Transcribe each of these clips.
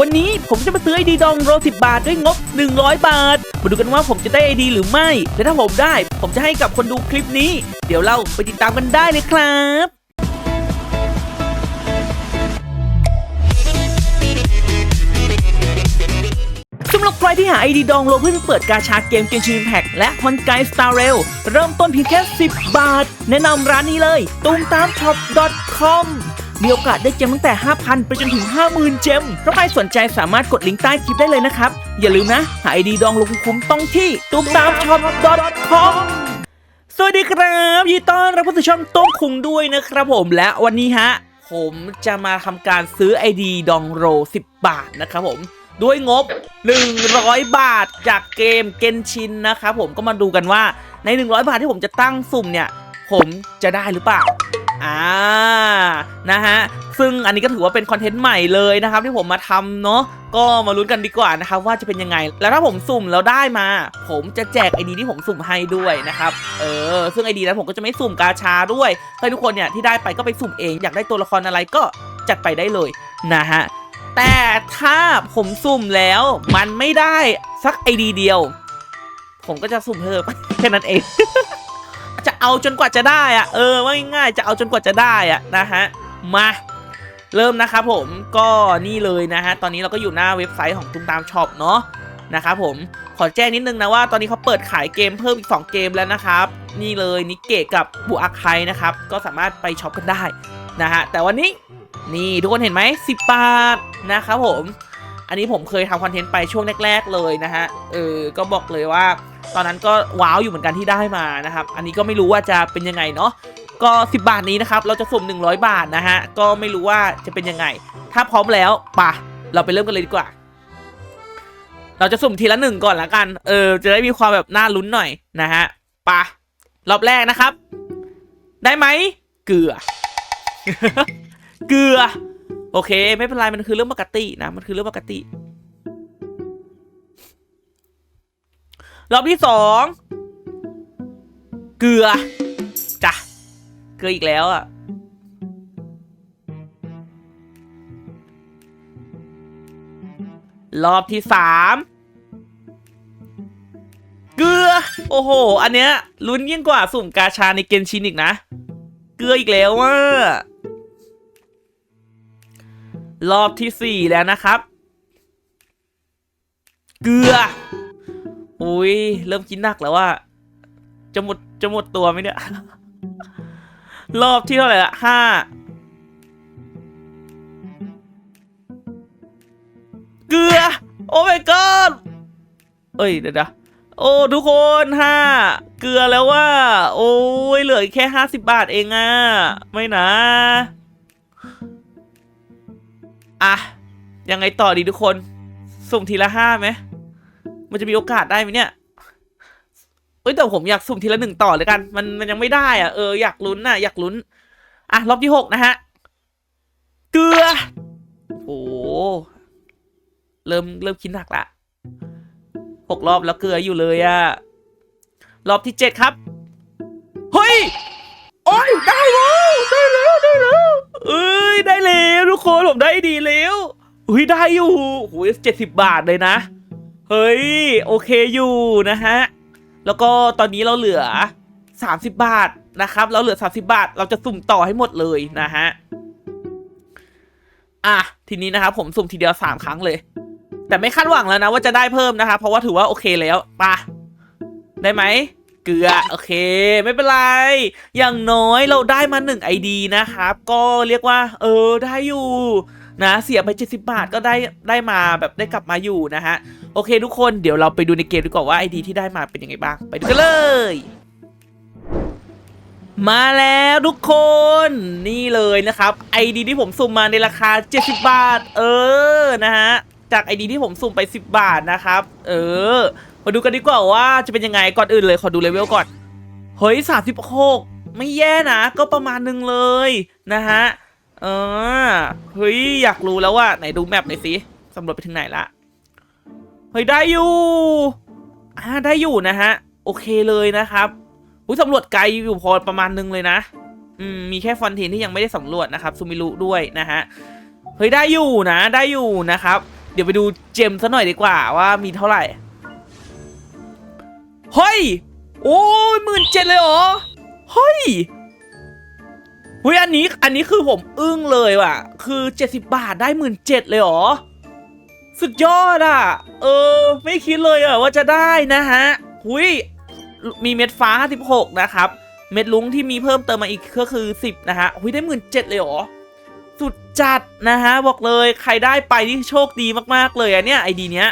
วันนี้ผมจะมาซื้อไอดีดองโร10บาทด้วยงบ 100 บาท มาดูกันว่าผมจะได้ไอดีหรือไม่ และถ้าผมได้ ผมจะให้กับคนดูคลิปนี้ เดี๋ยวเราไปติดตามกันได้เลยครับสำหรับใครที่หาไอดีดองโลเพื่อเปิดกาชาเกมเกมชิมแพ็กและฮอนไกสตาร์เรลเริ่มต้นเพียงแค่ 10 บาท แนะนำร้านนี้เลย ตุ้มตามช็อป .com มีโอกาสได้เจมตั้งแต่ 5,000 ไปจนถึง 50,000 เจมถ้าใครสนใจสามารถกดลิงก์ใต้คลิปได้เลยนะครับ อย่าลืมนะ หาไอดีดองลงคุ้มต้องที่ตุ้มตามช็อป .com สวัสดีครับยินดีต้อนรับเข้าสู่ช่องโต้มคุงด้วยนะครับผมและวันนี้ฮะ ผมจะมาทำการซื้อไอดีดองโร 10 บาทนะครับผมด้วยงบ 100 บาทจากเกมเกนชินนะครับผมก็มาดูกันว่าใน 100 บาทที่ผมจะตั้งสุ่มเนี่ย ผมจะได้หรือเปล่า อ่า นะฮะซึ่งอันนี้ก็ถือว่าเป็นคอนเทนต์ใหม่เลยนะครับที่ผมมาทำเนาะก็มาลุ้นกันดีกว่านะครับว่าจะเป็นยังไง แล้วถ้าผมสุ่มแล้วได้มา ผมจะแจกไอดีที่ผมสุ่มให้ด้วยนะครับเออซึ่งไอดีนั้นผมก็จะไม่สุ่มกาชาด้วยให้ทุกคนเนี่ยที่ได้ไปก็ไปสุ่มเอง อยากได้ตัวละครอะไรก็จัดไปได้เลยนะฮะแต่ถ้าผมสุ่มแล้วมันไม่ได้สักไอดีเดียว ผมก็จะสุ่มเพิ่มแค่นั้นเอง จะเอาจนกว่าจะได้อะเออว่าง่ายๆจะเอาจนกว่าจะได้อะนะฮะ มาเริ่มนะครับผมก็นี่เลยนะฮะตอนนี้เราก็อยู่หน้าเว็บไซต์ของตุ้มตามช็อปเนาะนะครับผมขอแจ้งนิดนึงนะว่าตอนนี้เขาเปิดขายเกมเพิ่มอีก 2 เกมแล้วนะครับ นี่เลยนิเกะกับบุอาไคนะครับ ก็สามารถไปช็อปกันได้นะฮะแต่วันนี้นี่ทุกคนเห็นไหมสิบบาทนะครับผม อันนี้ผมเคยทำคอนเทนต์ไปช่วงแรก ๆเลยนะฮะเออก็บอกเลยว่า ตอนนั้นก็ว้าวอยู่เหมือนกันที่ได้มานะครับ อันนี้ก็ไม่รู้ว่าจะเป็นยังไงเนาะ ก็ 10 บาทนี้นะครับ เราจะสุ่ม 100 บาทนะฮะ ก็ไม่รู้ว่าจะเป็นยังไง ถ้าพร้อมแล้วปะเราไปเริ่มกันเลยดีกว่า เราจะสุ่มทีละหนึ่งก่อนละกัน เออ จะได้มีความแบบน่าลุ้นหน่อยนะฮะปะรอบแรกนะครับ ได้ไหม เกลือ เกลือ โอเค ไม่เป็นไร มันคือเรื่องปกตินะ มันคือเรื่องปกติ รอบที่สอง เกลือ ลืออีกแล้วอะ รอบที่สามเกลือ โอ้โห อันเนี้ยลุ้นยิ่งกว่าสุ่มกาชาในเกนชินอีกนะ เกลืออีกแล้วว่ะรอบที่สี่แล้วนะครับ เกลือ อุ้ยเริ่มกินหนักแล้วว่าจะหมดจะหมดตัวไหมเนี่ย รอบที่เท่าไหร่ละห้าเกลือ โอ้ my god เอ้ย เดี๋ยวนะโอ้ ทุกคนห้าเกลือแล้วว่า โอ้ยเหลือแค่ห้าสิบบาทเองอะไม่นะ อะ ยังไงต่อดีทุกคนสุ่มทีละห้าไหม มันจะมีโอกาสได้ไหมเนี่ย เอ้ยแต่ผมอยากสุ่มทีละหนึ่งต่อเลยกัน มันมันยังไม่ได้อะเอออยากลุ้นน่ะอยากลุ้น อะรอบที่หกนะฮะ เกลือ โอ้โหเริ่มเริ่มคิดหนักละหกรอบแล้วเกลืออยู่เลยอะรอบที่เจ็ดครับ เฮ้ย โอ้ยได้แล้วได้แล้วได้แล้วเอ้ยได้แล้วทุกคนผมได้ดีแล้วอุ้ยได้อยู่โอ้ยเจ็ดสิบบาทเลยนะ เฮ้ย โอเคอยู่นะฮะ แล้วก็ตอนนี้เราเหลือ 30 บาทนะครับ เราเหลือ 30 บาท เราจะสุ่มต่อให้หมดเลยนะฮะ อะ ทีนี้นะครับผมสุ่มทีเดียว 3 ครั้งเลย แต่ไม่คาดหวังแล้วนะว่าจะได้เพิ่มนะครับ เพราะว่าถือว่าโอเคแล้วปะได้ไหม เกลือ โอเค ไม่เป็นไร อย่างน้อยเราได้มา1 ID นะครับ ก็เรียกว่า เออ ได้อยู่ นะเสียไป 70 บาทก็ได้ได้มาแบบได้กลับมาอยู่นะฮะ โอเคทุกคนเดี๋ยวเราไปดูในเกมดีกว่าว่า ID ที่ได้มาเป็นยังไงบ้าง ไปดูกันเลย มาแล้วทุกคนนี่เลยนะครับ ID ที่ผมสุ่มมาในราคา 70 บาท เออนะฮะจาก ID ที่ผมสุ่มไป 10 บาทนะครับ เออ มาดูกันดีกว่าว่าจะเป็นยังไงก่อนอื่นเลยขอดูเลเวลก่อนเฮ้ย36 ไม่แย่นะ ก็ประมาณนึงเลยนะฮะ เออเฮ้ยอยากรู้แล้วว่าไหนดูแมปหน่อยสิสำรวจไปถึงไหนละเฮ้ยได้อยู่อ่าได้อยู่นะฮะ โอเคเลยนะครับอุ้ยสำรวจไกลอยู่พอประมาณนึงเลยนะ อืมมีแค่ฟอนเทนที่ยังไม่ได้สำรวจนะครับซูมิรุด้วยนะฮะเฮ้ยได้อยู่นะได้อยู่นะครับ เดี๋ยวไปดูเจมซะหน่อยดีกว่าว่ามีเท่าไหร่เฮ้ยโอ้ยหมื่นเจ็ดเลยเหรอเฮ้ย เฮ้ยอันนี้อันนี้คือผมอึ้งเลยว่ะ คือ 70 บาทได้หมื่นเจ็ดเลยเหรอ สุดยอดอะ เออ ไม่คิดเลยอะว่าจะได้นะฮะหุยมีเม็ดฟ้า 16 นะครับ เม็ดลุงที่มีเพิ่มเติมมาอีกก็คือ 10 นะฮะหุยได้หมื่นเจ็ดเลยเหรอ สุดจัดนะฮะ บอกเลยใครได้ไปนี่โชคดีมากๆเลยอะเนี่ยไอดีเนี้ย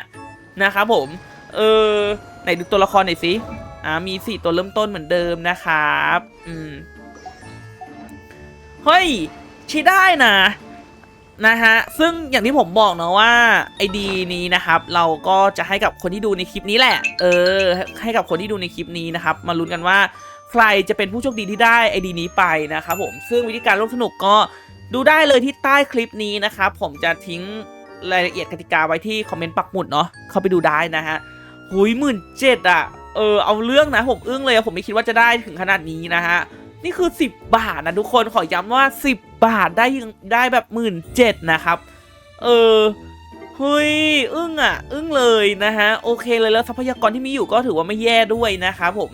นะครับผม เออไหนดูตัวละครหน่อยสิอ่ามีสี่ตัวเริ่มต้นเหมือนเดิมนะครับ อืม เฮ้ยใช้ได้นะนะฮะ ซึ่งอย่างที่ผมบอกเนาะว่าไอดีนี้นะครับ เราก็จะให้กับคนที่ดูในคลิปนี้แหละ เออ ให้กับคนที่ดูในคลิปนี้นะครับ มาลุ้นกันว่าใครจะเป็นผู้โชคดีที่ได้ไอดีนี้ไปนะครับผม ซึ่งวิธีการร่วมสนุกก็ดูได้เลยที่ใต้คลิปนี้นะครับ ผมจะทิ้งรายละเอียดกติกาไว้ที่คอมเมนต์ปักหมุดเนาะ เข้าไปดูได้นะฮะ หุยหมื่นเจ็ดอะ เออ เอาเรื่องนะผมอึ้งเลย ผมไม่คิดว่าจะได้ถึงขนาดนี้นะฮะ นี่คือ 10 บาทนะทุกคนขอย้ำว่า 10 บาทได้ยังได้แบบหมื่นเจ็ดนะครับ เออเฮ้ยอึ้งอะ อึ้งเลยนะฮะ โอเคเลยแล้วทรัพยากรที่มีอยู่ก็ถือว่าไม่แย่ด้วยนะครับผม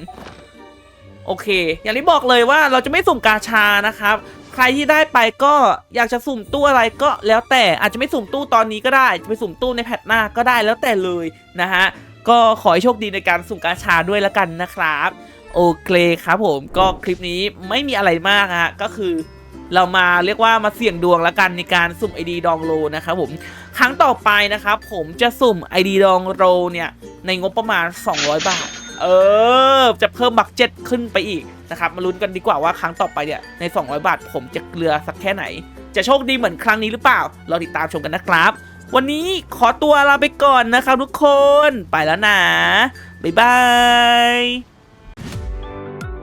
โอเค อย่างที่บอกเลยว่าเราจะไม่สุ่มกาชานะครับ ใครที่ได้ไปก็อยากจะสุ่มตู้อะไรก็แล้วแต่อาจจะไม่สุ่มตู้ตอนนี้ก็ได้จะไปสุ่มตู้ในแพทหน้าก็ได้แล้วแต่เลยนะฮะก็ขอให้โชคดีในการสุ่มกาชาด้วยล้วกันนะครับ โอเคครับผมก็คลิปนี้ไม่มีอะไรมากฮะก็คือเรามาเรียกว่ามาเสี่ยงดวงแล้วกันในการสุ่ม ID ดองโลนะครับผมครั้งต่อไปนะครับผมจะสุ่ม ID ดองโลเนี่ยในงบประมาณ 200 บาท เออ จะเพิ่มบักเจ็ตขึ้นไปอีกนะครับมาลุ้นกันดีกว่าว่าครั้งต่อไปเนี่ยใน 200 บาท ผมจะเกลือสักแค่ไหน จะโชคดีเหมือนครั้งนี้หรือเปล่า เราติดตามชมกันนะครับ วันนี้ขอตัวลาไปก่อนนะครับทุกคนไปแล้วนะบ๊ายบาย